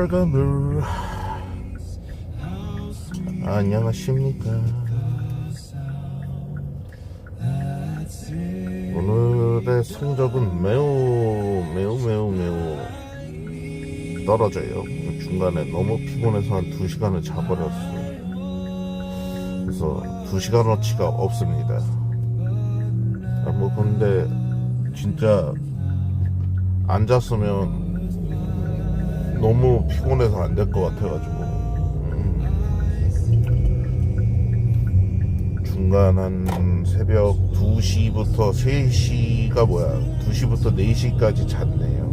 맑은 물 안녕하십니까. 오늘의 성적은 매우 매우 매우 매우 떨어져요. 중간에 너무 피곤해서 한 2시간을 자버렸습니다 그래서 2시간어치가 없습니다. 아, 뭐 근데 진짜 앉았으면 너무 피곤해서 안 될 것 같아가지고. 음. 중간 한 새벽 2시부터 3시가 뭐야? 2시부터 4시까지 잤네요.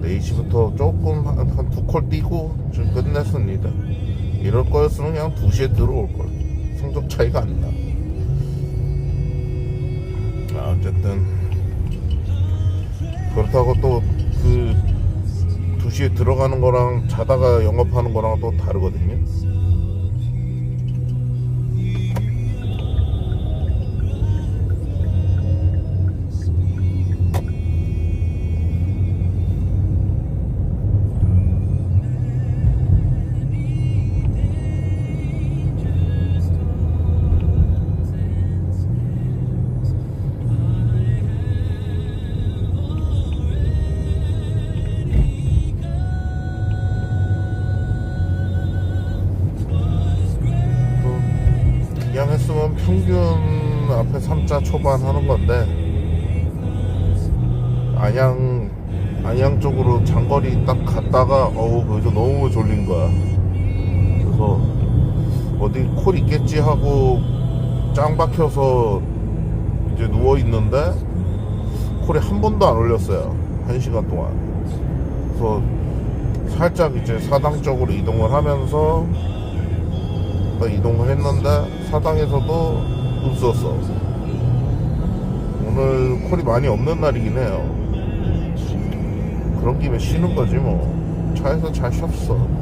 4시부터 조금 한 두콜 뛰고 좀 끝냈습니다. 이럴 거였으면 그냥 2시에 들어올 걸. 성적 차이가 안나. 아, 어쨌든. 그렇다고 또그 2시에 들어가는 거랑 자다가 영업하는 거랑 또 다르거든요. 3자 초반 하는 건데 안양 안양 쪽으로 장거리 딱 갔다가 어우 거기서 너무 졸린 거야. 그래서 어디 콜 있겠지 하고 짱 박혀서 이제 누워 있는데 콜이 한 번도 안 올렸어요. 한 시간 동안. 그래서 살짝 이제 사당 쪽으로 이동을 하면서 딱 이동을 했는데 사당에서도 없었어. 오늘 콜이 많이 없는 날이긴 해요. 그런 김에 쉬는 거지 뭐. 차에서 잘 쉬었어. 어.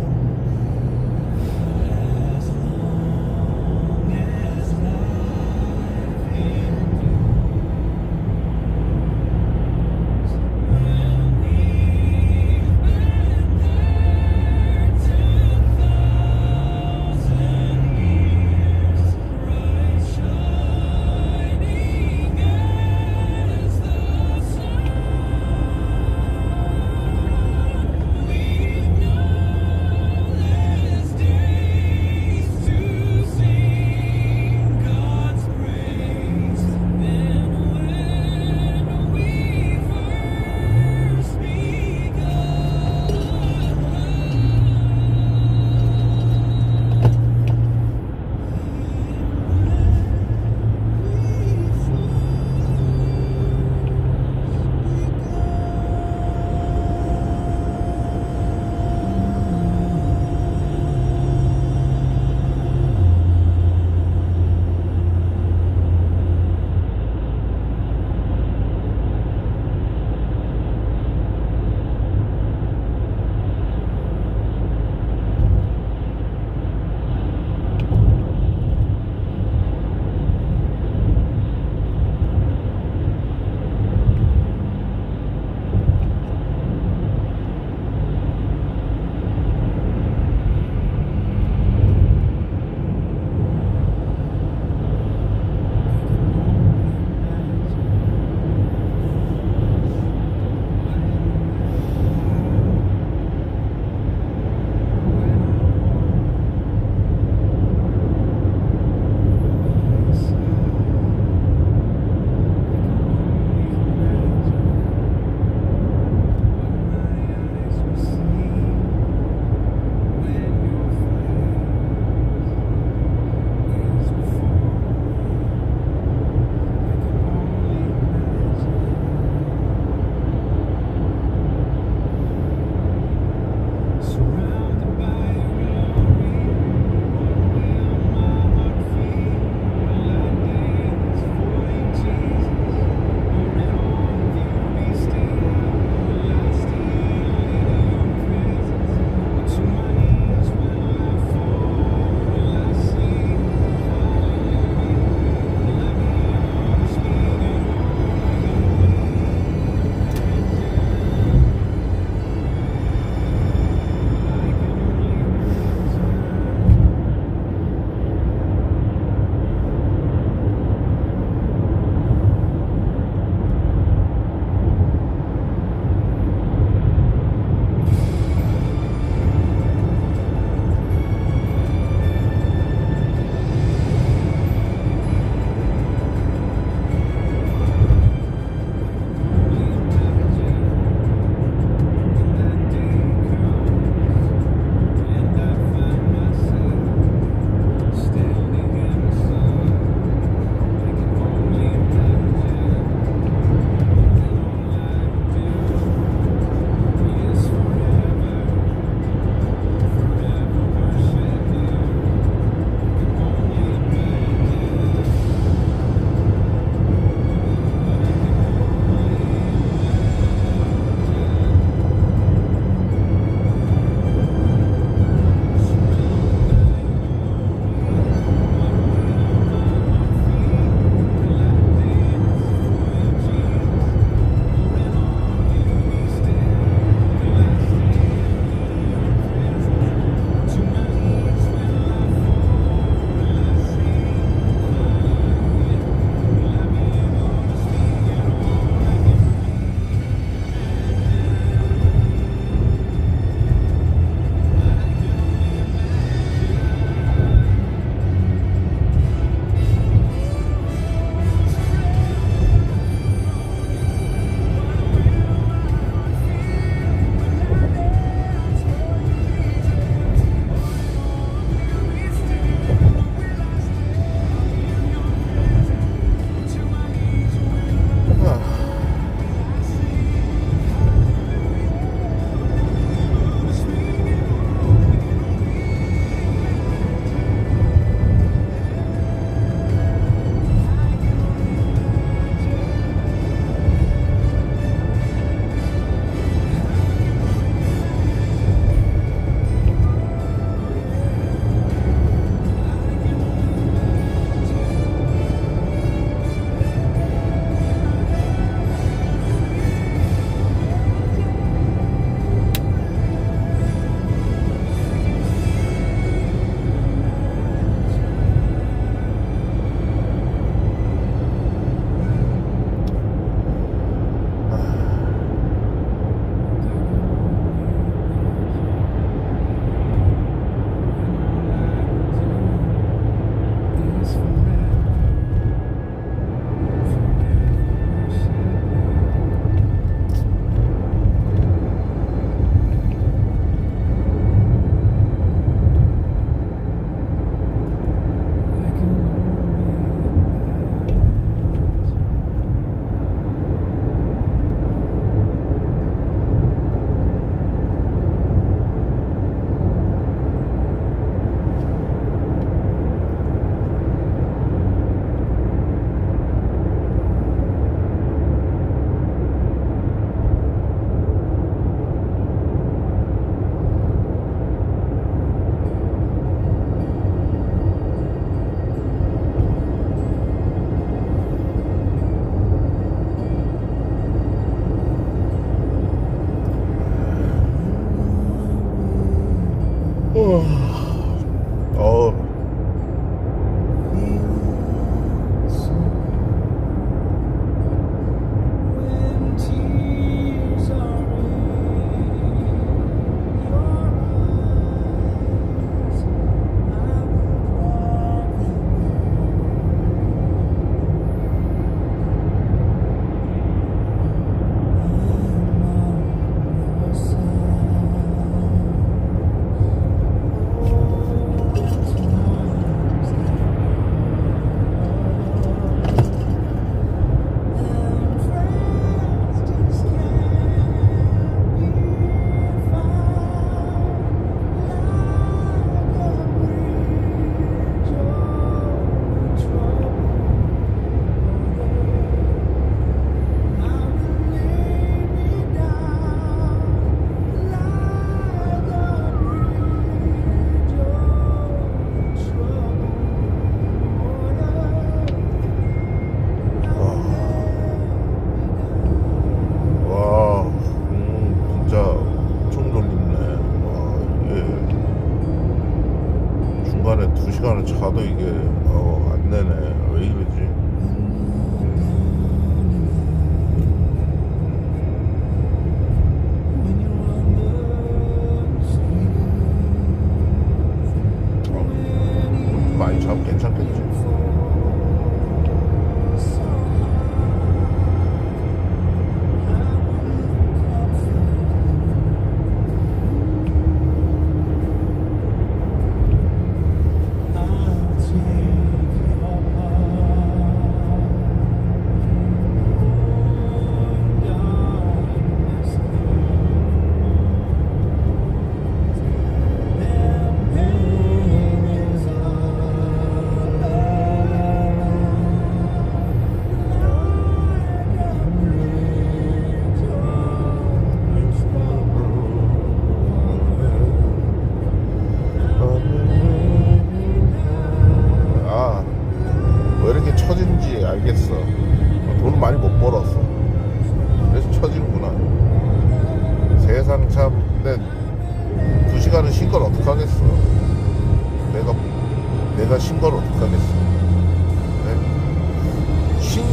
시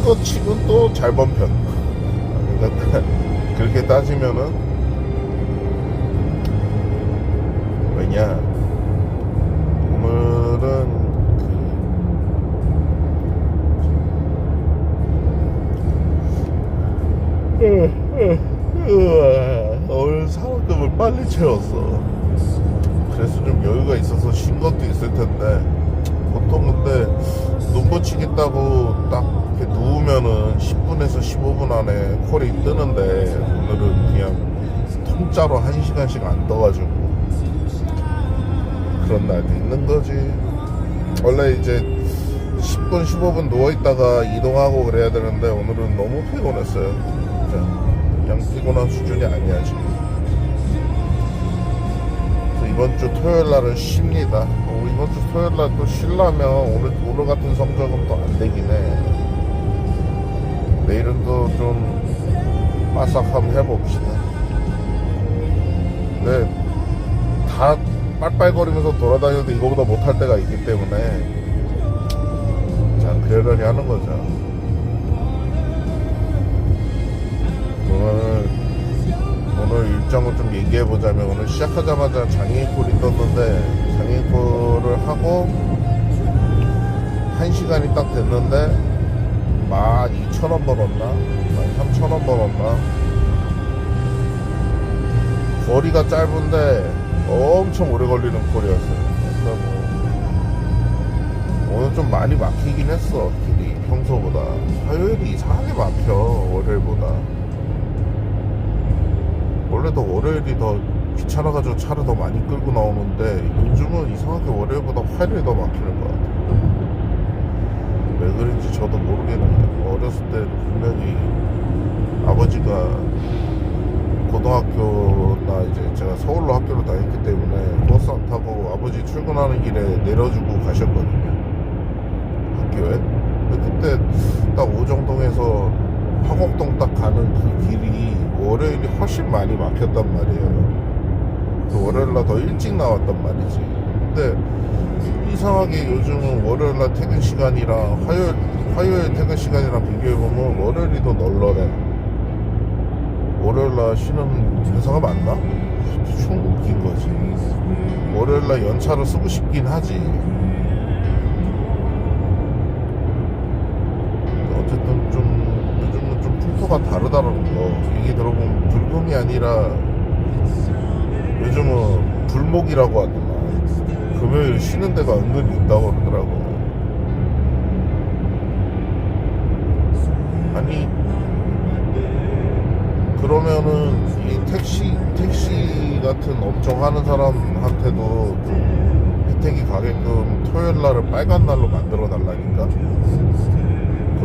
네? 쉰거 치곤 또 잘 번 편. 그러니까 그렇게 따지면은, 왜냐, 오늘은 그 오늘 사원금을 빨리 채웠어. 그래서 좀 여유가 있어서 쉰 것도 있을 텐데 보통 근데 눈 붙이겠다고 딱 이렇게 누우면은 10분에서 15분 안에 콜이 뜨는데 오늘은 그냥 통짜로 1시간씩 안 떠가지고 그런 날도 있는 거지. 원래 이제 10분, 15분 누워있다가 이동하고 그래야 되는데 오늘은 너무 피곤했어요. 그냥 피곤한 수준이 아니야, 지금. 이번 주 토요일 날은 쉽니다. 어, 이번 주 토요일 날또 쉬려면 오늘, 오늘 같은 성적은 또 안 되긴 해. 내일은 또좀 바싹 한번 해봅시다. 근데 다 빨빨거리면서 돌아다녀도 이거보다 못할 때가 있기 때문에 자 그러려니 하는 거죠 오늘 오늘 일정을 좀 얘기해 보자면 오늘 시작하자마자 장애인콜이 떴는데 장애인콜을 하고 1시간이 딱 됐는데 12,000원 벌었나? 13,000원 벌었나? 거리가 짧은데 엄청 오래 걸리는 콜이었어요. 뭐 오늘 좀 많이 막히긴 했어 길이 평소보다 화요일이 이상하게 막혀 월요일보다 원래도 월요일이 더 귀찮아가지고 차를 더 많이 끌고 나오는데 요즘은 이상하게 월요일보다 화요일이 더 막히는 것 같아 왜 그런지 저도 모르겠는데 어렸을 때 분명히 아버지가 고등학교나 이제 제가 서울로 학교를 다녔기 때문에 버스 안 타고 아버지 출근하는 길에 내려주고 가셨거든요. 학교에. 그때 딱 오정동에서 화곡동 딱 가는 그 길이 월요일이 훨씬 많이 막혔단 말이에요. 그 월요일날 더 일찍 나왔단 말이지. 근데 이상하게 요즘은 월요일날 퇴근 시간이랑 화요일 화요일 퇴근 시간이랑 비교해 보면 월요일이 더 널널해. 월요일날 쉬는 회사가 많나? 좀 웃긴 거지. 월요일날 연차를 쓰고 싶긴 하지. 어쨌든 좀 풍토가 다르다는 거 얘기 들어보면 불금이 아니라 요즘은 불목이라고 하더만. 금요일 쉬는 데가 은근히 있다고 그러더라고. 아니 그러면은 이 택시 택시 같은 업종 하는 사람한테도 좀 혜택이 가게끔 토요일 날을 빨간 날로 만들어 달라니까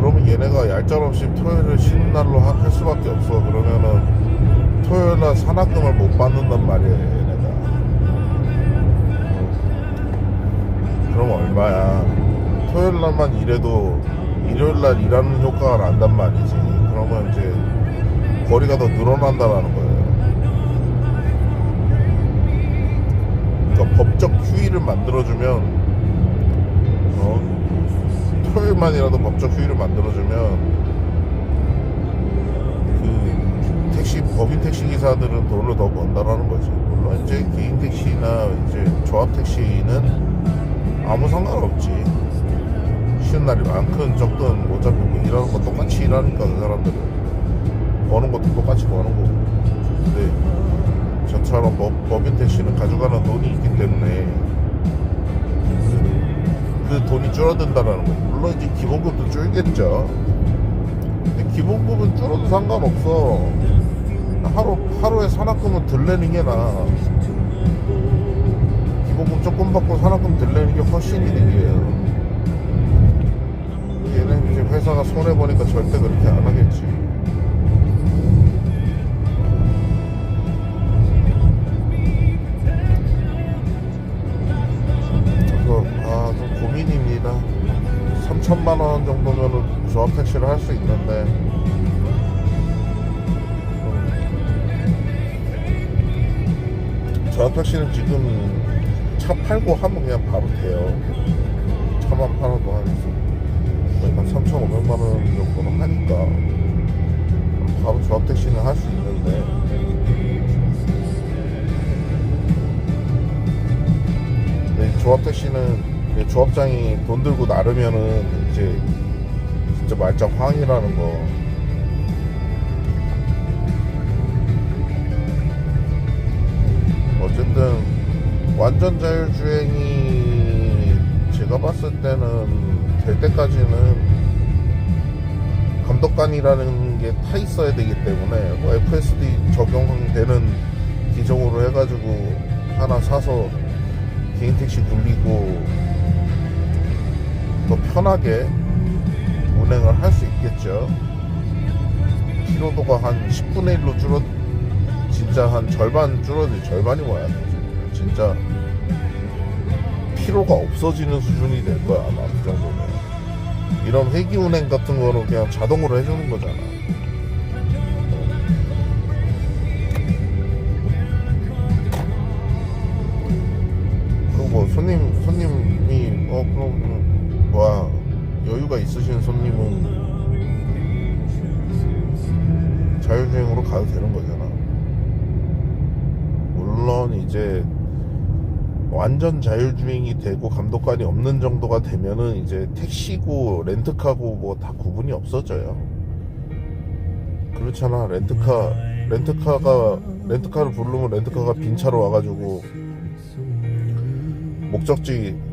그러면 얘네가 얄짤없이 토요일을 쉬는 날로 하- 할 수밖에 없어. 그러면은 토요일 날 산학금을 못 받는단 말이야, 얘네가. 그럼 얼마야? 토요일 날만 일해도 일요일 날 일하는 효과가 난단 말이지. 그러면 이제 거리가 더 늘어난다라는 거예요. 그러니까 법적 휴일을 만들어주면 어? 토요일만이라도 법적 휴일을 만들어주면 그 택시 법인 택시 기사들은 돈을 더 번다라는 거지. 물론 이제 개인 택시나 이제 조합 택시는 아무 상관없지. 쉬는 날이 많든 적든 어차피 뭐 일하는 거 똑같이 일하니까 그 사람들은 버는 것도 똑같이 버는 거고. 근데 저처럼 법, 법인 택시는 가져가는 돈이 있기 때문에 그 돈이 줄어든다라는 거. 물론 이제 기본급도 줄겠죠. 근데 기본급은 줄어도 상관없어. 하루 하루에 산학금은 덜 내는 게 나아. 기본급 조금 받고 산학금 덜 내는 게 훨씬 이득이에요. 얘는 이제 회사가 손해 보니까 절대 그렇게 안 하겠지. 3천만 원 정도면은 조합 택시를 할 수 있는데. 음, 조합 택시는 지금 차 팔고 하면 그냥 바로 돼요. 차만 팔아도 한, 한 3,500만 원 정도는 하니까. 바로 조합 택시는 할 수 있는데. 조합 택시는 이제 조합장이 돈 들고 나르면은 이제 진짜 말짱 황이라는 거. 어쨌든 완전 자율주행이 제가 봤을 때는 될 때까지는 감독관이라는 게 타 있어야 되기 때문에 뭐 FSD 적용되는 기종으로 해가지고 하나 사서 개인 택시 굴리고 더 편하게 운행을 할 수 있겠죠. 피로도가 한 10분의 1로 줄어, 진짜 한 절반 줄어들, 절반이 뭐야. 진짜 피로가 없어지는 수준이 될 거야, 아마 그 정도면. 이런 회기 운행 같은 거는 그냥 자동으로 해주는 거잖아. 그리고 뭐 손님 손님이 어 그럼 뭐야 여유가 있으신 손님은 자율주행으로 가도 되는 거잖아. 물론 이제 완전 자율주행이 되고 감독관이 없는 정도가 되면은 이제 택시고 렌트카고 뭐 다 구분이 없어져요. 그렇잖아 렌트카 렌트카가 렌트카를 부르면 렌트카가 빈 차로 와가지고 목적지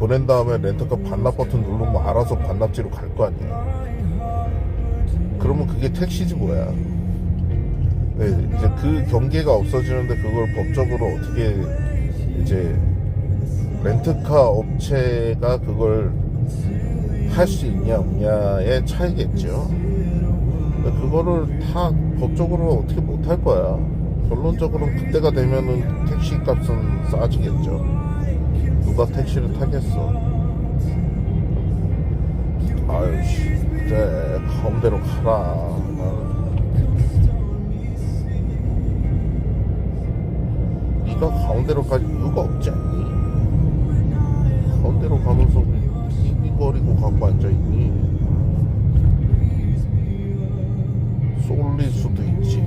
보낸 다음에 렌터카 반납 버튼 누르면 알아서 반납지로 갈 거 아니야. 그러면 그게 택시지 뭐야. 네, 이제 그 경계가 없어지는데 그걸 법적으로 어떻게 이제 렌트카 업체가 그걸 할 수 있냐 없냐의 차이겠죠. 그거를 다 법적으로 어떻게 못할 거야. 결론적으로는 그때가 되면은 택시 값은 싸지겠죠. 누가 택시를 타겠어? 아유씨, 그래, 가운데로 가라. 네가 가운데로 갈 이유가 없지 않니? 가운데로 가면서 삐삐거리고 갖고 앉아있니? 쏠릴 수도 있지.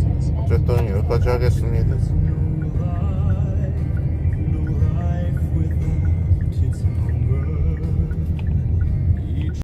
잠시만 어쨌든 여기까지 하겠습니다